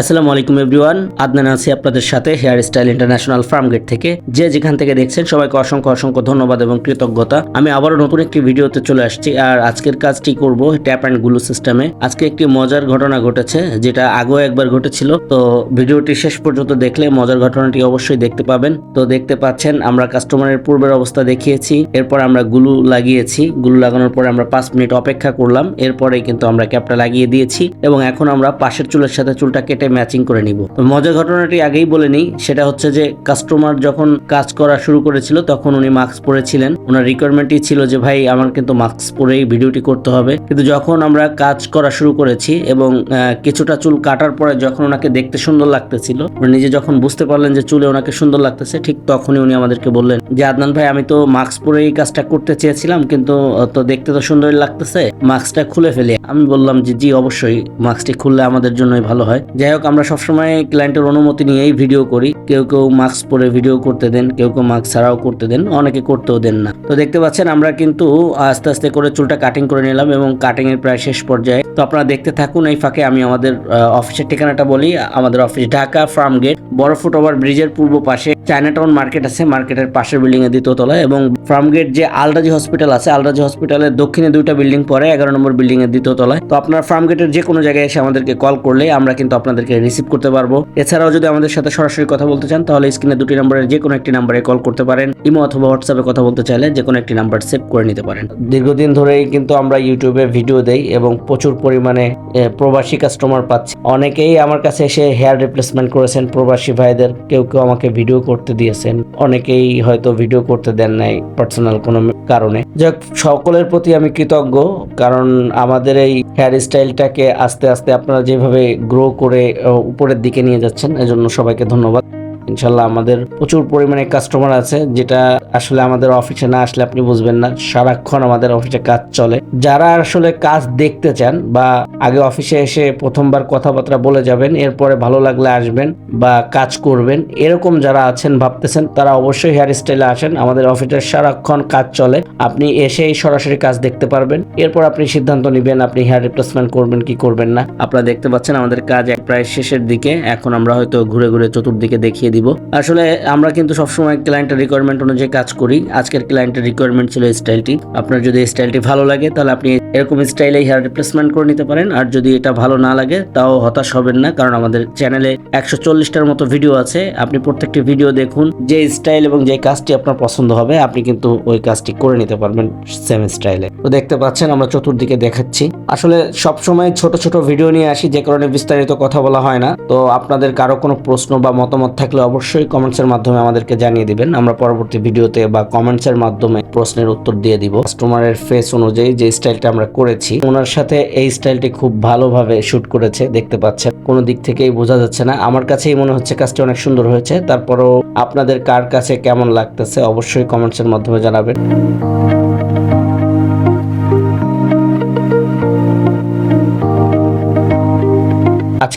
আসসালামু আলাইকুম এভরিওয়ান, আদনান আছি আপনাদের সাথে hair style international Farm Gate থেকে। যে যেখান থেকে দেখছেন সবাইকে অসংখ্য অসংখ্য ধন্যবাদ এবং কৃতজ্ঞতা। আমি আবারও নতুন একটি ভিডিওতে চলে আসছি আর আজকের কাজটি করব ট্যাপ অ্যান্ড গ্লু সিস্টেমে। আজকে একটি মজার ঘটনা ঘটেছে, যেটা আগেও একবার ঘটেছিল। তো ভিডিওটি শেষ পর্যন্ত দেখলে মজার ঘটনাটি অবশ্যই দেখতে পাবেন। তো দেখতে পাচ্ছেন, আমরা কাস্টমারের পূর্বের অবস্থা দেখিয়েছি। এরপর আমরা গুলু লাগিয়েছি। গুলু লাগানোর পরে আমরা পাঁচ মিনিট অপেক্ষা করলাম। এরপরে কিন্তু আমরা ক্যাপটা লাগিয়ে দিয়েছি এবং এখন আমরা পাশের চুলের সাথে চুলটা কেটে ম্যাচিং করে নিব। তো মজার ঘটনাটি আগেই বলে নিই, সেটা হচ্ছে যে কাস্টমার যখন কাজ করা শুরু করেছিল, তখন উনি মাস্ক পরেছিলেন। ওনার রিকোয়ারমেন্টই ছিল যে, ভাই, আমার কিন্তু মাস্ক পরেই ভিডিওটি করতে হবে। কিন্তু যখন আমরা কাজ করা শুরু করেছি এবং কিছুটা চুল কাটার পরে যখন ওনাকে দেখতে সুন্দর লাগতেছিল নিজে যখন বুঝতে পারলেন যে চুলে ওনাকে সুন্দর লাগতেছে, ঠিক তখনই উনি আমাদেরকে বললেন যে, আদনান ভাই, আমি তো মাস্ক পরে এই কাজটা করতে চেয়েছিলাম, কিন্তু তো দেখতে তো সুন্দরই লাগতেছে মাস্কটা খুলে ফেলি। আমি বললাম যে, জি, অবশ্যই মাস্কটি খুললে আমাদের জন্যই ভালো হয়। যাই হোক আমরা সবসময় ক্লায়েন্টের অনুমতি নিয়েই ভিডিও করি। কেউ কেউ মাস্ক পরে ভিডিও করতে দেন, কেউ কেউ মাস্ক ছাড়াও করতে দেন, অনেকে করতেও দেন না। তো দেখতে পাচ্ছেন, আমরা কিন্তু আস্তে আস্তে করে চুলটা কাটিং করে নিলাম এবং কাটিং এর প্রায় শেষ পর্যায়ে। তো আপনারা দেখতে থাকুন, এই ফাঁকে আমি আমাদের অফিসের ঠিকানাটা বলি, আমাদের অফিস ঢাকা ফার্ম গেট বড় ফুট ওভার ব্রিজের পূর্ব পাশে চায়নাটাউন মার্কেট আছে। মার্কেটের পাশের বিল্ডিং এর দ্বিতীয় তলায় এবং ফার্ম গেট যে আলরাজি হসপিটাল আছে আলরাজি হসপিটালের দক্ষিণে দুইটা বিল্ডিং পরে এগারো নম্বর বিল্ডিং এর দ্বিতীয় তলায়। তো আপনার ফার্ম গেটের যে কোনো জায়গায় এসে আমাদেরকে কল করলে আমরা কিন্তু আপনাদেরকে রিসিভ করতে পারব। এছাড়াও যদি আমাদের সাথে সরাসরি কথা বলতে চান, তাহলে স্ক্রিনে দুটি নম্বরের যে কোনো একটি নাম্বারে কল করতে পারেন। ইমো অথবা হোয়াটসঅ্যাপে কথা বলতে চাইলে যে কোনো একটি নাম্বার সেভ করে নিতে পারেন। দীর্ঘদিন ধরেই কিন্তু আমরা ইউটিউবে ভিডিও দেই এবং প্রচুর পরিমাণে প্রবাসী কাস্টমার পাচ্ছি। অনেকেই আমার কাছে এসে হেয়ার রিপ্লেসমেন্ট করেছেন প্রবাসী ভাইদের। কেউ কেউ আমাকে ভিডিও করতে দিয়েছেন। অনেকেই হয়তো ভিডিও করতে দেন নাই। পার্সোনাল কোনো কারণে। যাক, সকলের প্রতি আমি কৃতজ্ঞ, কারণ আমাদের এই হেয়ার স্টাইলটাকে আস্তে আস্তে আপনারা যেভাবে গ্রো করে উপরের দিকে নিয়ে যাচ্ছেন, এজন্য সবাইকে ধন্যবাদ। ইনশাল্লাহ আমাদের প্রচুর পরিমাণে কাস্টমার আছে, যেটা আসলে আমাদের অফিসে না আসলে আপনি বুঝবেন না, সারাক্ষণ আমাদের অফিসে কাজ চলে। যারা আসলে কাজ দেখতে চান বা আগে অফিসে এসে প্রথমবার কথাবার্তা বলে যাবেন, এরপরে ভালো লাগলে আসবেন বা কাজ করবেন, এরকম যারা আছেন, ভাবতেছেন, তারা অবশ্যই হেয়ার স্টাইলে আসেন। আমাদের অফিসের সারাক্ষণ কাজ চলে, আপনি এসেই সরাসরি কাজ দেখতে পারবেন। এরপর আপনি সিদ্ধান্ত নেবেন আপনি হেয়ার রিপ্লেসমেন্ট করবেন কি করবেন না। আপনারা দেখতে পাচ্ছেন আমাদের কাজ প্রায় শেষের দিকে, এখন আমরা হয়তো ঘুরে ঘুরে চতুর্দিকে দেখিয়ে দিব। আসলে আমরা কিন্তু সবসময় ক্লায়েন্টের রিকোয়ারমেন্ট অনুযায়ী কাজ করি। আজকের ক্লায়েন্টের রিকোয়ারমেন্ট ছিল এই স্টাইলটি আপনার যদি এই স্টাইলটি ভালো লাগে, তাহলে আপনি এরকম স্টাইলে হেয়ার রিপ্লেসমেন্ট করে নিতে পারেন। আর যদি এটা ভালো না লাগে, তাও হতাশ হবেন না, কারণ আমাদের চ্যানেলে একশো চল্লিশটার মতো ভিডিও আছে। আপনি প্রত্যেকটি ভিডিও দেখুন, যে স্টাইল এবং যে কাজটি আপনার পছন্দ হবে, আপনি কিন্তু ওই কাজটি করে নিতে পারবেন সেম স্টাইলে তো দেখতে পাচ্ছেন, আমরা চতুর্দিকে দেখাচ্ছি। আসলে সব সময় ছোট ছোট ভিডিও নিয়ে আসি, যে কারণে বিস্তারিত কথা বলা হয় না। তো আপনাদের কারও কোনো প্রশ্ন বা মতামত থাকলে অবশ্যই কমেন্টসের মাধ্যমে আমাদেরকে জানিয়ে দিবেন। আমরা পরবর্তী ভিডিওতে বা কমেন্টসের মাধ্যমে প্রশ্নের উত্তর দিয়ে দিব। কাস্টমারের ফেস অনুযায়ী যে স্টাইলটা আমরা করেছি, ওনার সাথে এই স্টাইলটি খুব ভালোভাবে শুট করেছে, দেখতে পাচ্ছেন। কোনো দিক থেকেই বোঝা যাচ্ছে না। আমার কাছেই মনে হচ্ছে কাজটি অনেক সুন্দর হয়েছে। তারপরও আপনাদের কার কাছে কেমন লাগতেছে অবশ্যই কমেন্টসের মাধ্যমে জানাবেন।